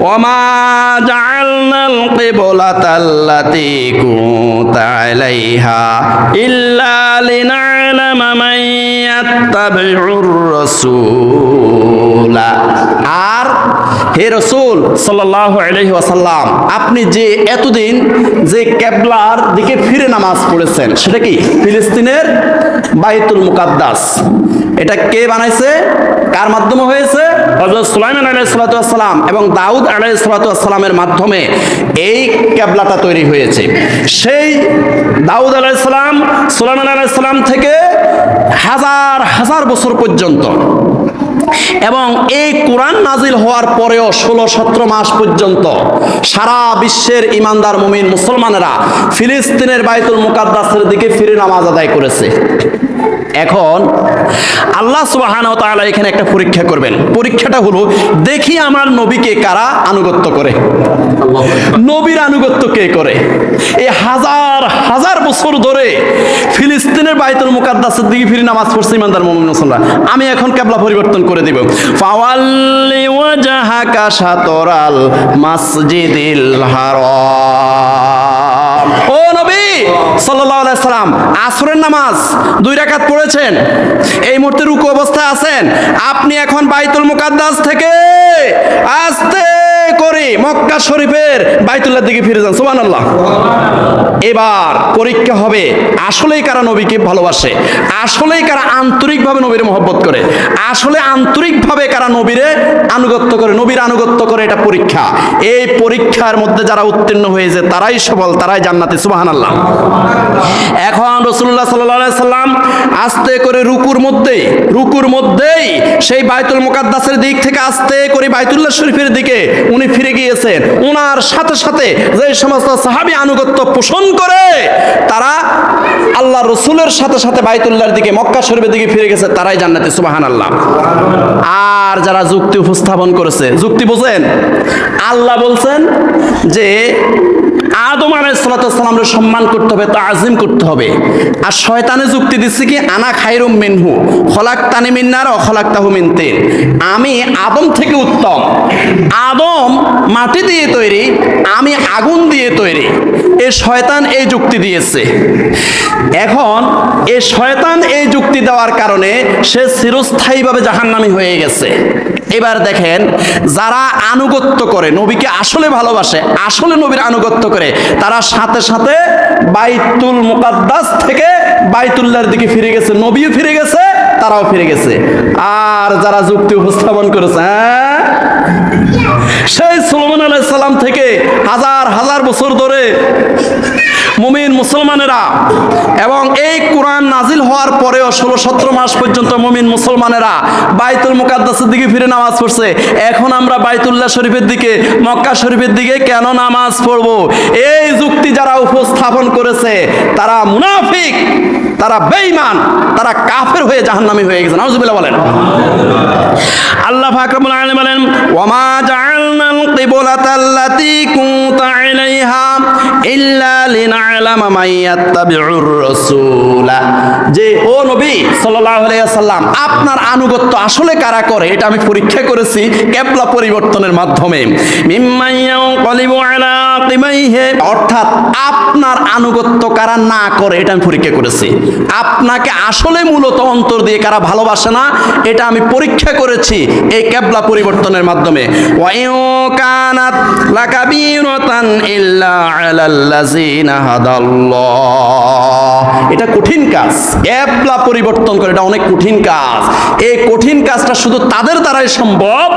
وما جعلنا القبلة التي كنت عليها إلا لنعلم من يتبع الرسول আর হে রসুল সাল্লাহ আলহি ওয়াসাল্লাম আপনি যে এতদিন যে কেবলার দিকে ফিরে নামাজ পড়েছেন সেটা কি ফিলিস্তিনের বাইতুল মুকাদ্দাস এটা কে বানাইছে কার মাধ্যমে হয়েছে? হজরত সুলাইমান আলাই সালাতাম এবং দাউদ আলাই সালাতামের মাধ্যমে এই কেবলাটা তৈরি হয়েছে। সেই দাউদ আলাইসালাম সুলাইমান আলাইসালাম থেকে হাজার হাজার বছর পর্যন্ত এবং এই কোরআন নাজিল হওয়ার পরেও ষোলো, সতেরো মাস পর্যন্ত সারা বিশ্বের ইমানদার মুমিন মুসলমানেরা ফিলিস্তিনের বাইতুল মুকাদ্দাসের দিকে ফিরে নামাজ আদায় করেছে। এখন আল্লাহ সুবাহান তাআলা এখানে একটা পরীক্ষা করবেন। পরীক্ষাটা হলো, দেখি আমার নবীকে কারা আনুগত্য করে। নবীর আনুগত্য কে করে? এই হাজার হাজার বছর ধরে ফিলিস্তিনের বাইতুল মুকাদ্দাসের দিকে ফিরে নামাজ পড়ছে ইমানদার মুসলমান আমি এখন কেবলা পরিবর্তন করে দিব। ফাওয়াল্লি ওয়াজহাকা শাতরাল মাসজিদিল হারাম ও নবী সাল্লাল্লাহু আলাইহি সাল্লাম আসরের নামাজ দুই রাকাত পড়েছেন। এই মুহূর্তে রুকু অবস্থায় আছেন। আপনি এখন বাইতুল মুকাদ্দাস থেকে আস্তে করে মক্কা শরীফের বাইতুল্লাহর দিকে ফিরে যান, সুবহানাল্লাহ। এবার পরীক্ষা হবে, আসলেই কারা নবীকে ভালোবাসে? আসলেই কারা আন্তরিকভাবে নবীর মহব্বত করে? আসলে আন্তরিকভাবে কারা নবীরে আনুগত্য করে? নবীর আনুগত্য করে এটা পরীক্ষা। এই পরীক্ষার মধ্যে যারা উত্তীর্ণ হয়েছে, তারাই সবল তারাই জান্নাতি, সুবহানাল্লাহ। এখন রসুল্লাহ সাল্লাহ সাল্লাম আস্তে করে রুকুর মধ্যেই রুকুর মধ্যেই সেই বাইতুল মুকাদ্দাসের দিক থেকে আস্তে করে বাইতুল্লাহ শরীফের দিকে উনি ফিরে গিয়েছেন। ওনার সাথে সাথে যে সমস্ত সাহাবি আনুগত্য পোষণ করে, তারা আল্লাহ রসুলের সাথে সাথে বাইতুল্লার দিকে, মক্কা শরীফের দিকে ফিরে গেছে, তারাই জান্নাতি সুবাহান আল্লাহ আর যারা যুক্তি উপস্থাপন করেছে, যুক্তি বোঝেন? আল্লাহ বলছেন যে আদম আলাইসালামের সম্মান করতে হবে, তাজিম করতে হবে। আর শয়তানে যুক্তি দিচ্ছে কি, আনা খাইরুম মিনহু খলাক তানি মিন্নার অখলাক তাহু মিনতেন আমি আদম থেকে উত্তম। আদম মাটি দিয়ে তৈরি, আমি আগুন দিয়ে তৈরি। এ শয়তান এই যুক্তি দিয়েছে। এখন এ শয়তান এই যুক্তি দেওয়ার কারণে সে চিরস্থায়ীভাবে জাহান্নামি হয়ে গেছে। এবার দেখেন, যারা আনুগত্য করে, নবীকে আসলে ভালোবাসে, আসলে নবীর আনুগত্য করে তারা সাথে সাথে বাইতুল মুকাদ্দাস থেকে বাইতুল্লাহর দিকে ফিরে গেছে, নবীও ফিরে গেছে, তারাও ফিরে গেছে। আর যারা যুক্তি উপস্থাপন করেছে হ্যাঁ? সেই সুলমান আলাইহিস সালাম থেকে হাজার হাজার বছর ধরে মুমিন মুসলমানেরা। এবং এই কোরআন নাজিল হওয়ার পরেও ষোলো সতেরো মাস পর্যন্ত মুমিন মুসলমানেরা বাইতুল মুকাদ্দাসের দিকে ফিরে নামাজ পড়ছে। এখন আমরা বাইতুল্লাহ শরীফের দিকে, মক্কা শরীফের দিকে কেন নামাজ পড়ব? এই যুক্তি যারা উপস্থাপন করেছে, তারা মুনাফিক। তারা বেঈমান তারা কাফের হয়ে জাহান্নামী হয়ে গেছে। নাউজুবিল্লাহ বলেন। আল্লাহ ফাকরুল আলামিন বলেন ওয়ামা জাআলনাল কিবলাতাল্লাতী কুনতা আলাইহা ইল্লা লিনা'লামা মান ইয়াত্তাবিউর রাসূলা। যে ও নবী সাল্লাল্লাহু আলাইহি সাল্লাম আপনার আনুগত্য আসলে কারা করে? এটা আমি পরীক্ষা করেছি কেবলা পরিবর্তনের মাধ্যমে। মিম্মান ইয়ানকালিবু আলা আকিবাইহি অর্থাৎ আপনার আনুগত্য কারা না করে, এটা আমি পরীক্ষা করেছি। আপনাকে আসলে মূলত অন্তর দিয়ে কারা ভালোবাসে না, এটা আমি পরীক্ষা করেছি এই কেবলা পরিবর্তনের মাধ্যমে। ইল্লা আলাল্লাযিনা হাদাল্লাহ। এটা কঠিন কাজ। অ্যাপলা পরিবর্তন করে, এটা অনেক কঠিন কাজ। এই কঠিন কাজটা শুধু তাদের দ্বারাই সম্ভব,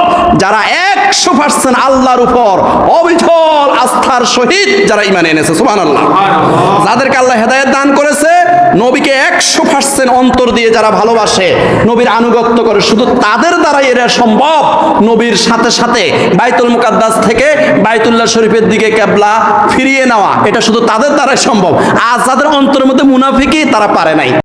যারা একশো পার্সেন্ট আল্লাহর উপর অবিচল আস্থার সহিত যারা ইমান এনেছে, সুবহানাল্লাহ। যাদেরকে আল্লাহ হেদায়েত দান করেছে নবীকে একশো পার্সেন্ট অন্তর দিয়ে যারা ভালোবাসে, নবীর আনুগত্য করে, শুধু তাদের দ্বারাই এরা সম্ভব। নবীর সাথে সাথে বাইতুল মুকাদ্দাস থেকে বাইতুল্লাহ শরীফের দিকে কেবলা ফিরিয়ে নেওয়া, এটা শুধু তাদের দ্বারাই সম্ভব। আর যাদের অন্তরের মধ্যে মুনাফিকই তারা পারে নাই।